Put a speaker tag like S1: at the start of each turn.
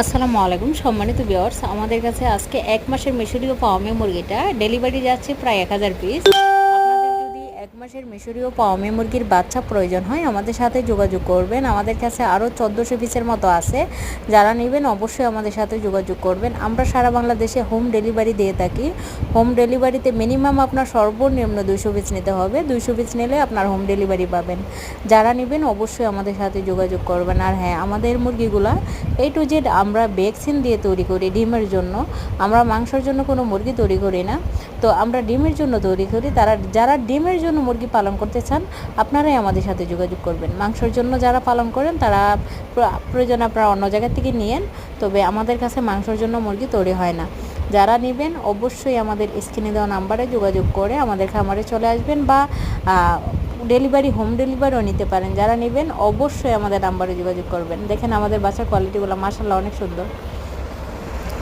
S1: আসসালামু আলাইকুম সম্মানিত ভিউয়ার্স আমাদের কাছে আজকে এক মাসের মিশরীয় পাওয়ামে মুরগিটা ডেলিভারি যাচ্ছে প্রায় এক হাজার পিস মাসের মিশরীয় পাওয়ামে মুরগির বাচ্চা প্রয়োজন হয়, আমাদের সাথে যোগাযোগ করবেন। আমাদের কাছে আরও চোদ্দোশো পিসের মতো আছে। যারা নেবেন অবশ্যই আমাদের সাথে যোগাযোগ করবেন। আমরা সারা বাংলাদেশে হোম ডেলিভারি দিয়ে থাকি। হোম ডেলিভারিতে মিনিমাম আপনার সর্বনিম্ন দুইশো পিস নিতে হবে। দুইশো পিস নিলে আপনার হোম ডেলিভারি পাবেন। যারা নেবেন অবশ্যই আমাদের সাথে যোগাযোগ করবেন। আর হ্যাঁ আমাদের মুরগিগুলা এই টু জেড আমরা ভ্যাকসিন দিয়ে তৈরি করি ডিমের জন্য। আমরা মাংসের জন্য কোনো মুরগি তৈরি করি না। তো আমরা ডিমের জন্য তৈরি করি। তারা, যারা ডিমের জন্য মুরগি পালন করতে চান, আপনারাই আমাদের সাথে যোগাযোগ করবেন। মাংসের জন্য যারা পালন করেন, তারা প্রয়োজন আপনারা অন্য জায়গা থেকে নিয়েন, তবে আমাদের কাছে মাংসের জন্য মুরগি তৈরি হয় না। যারা নেবেন, অবশ্যই আমাদের স্ক্রিনে দেওয়া নাম্বারে যোগাযোগ করে আমাদের খামারে চলে আসবেন বা ডেলিভারি, হোম ডেলিভারিও নিতে পারেন। যারা নেবেন, অবশ্যই আমাদের নাম্বারে যোগাযোগ করবেন। দেখেন আমাদের বাচ্চার কোয়ালিটিগুলো মাসাল্লাহ অনেক সুন্দর।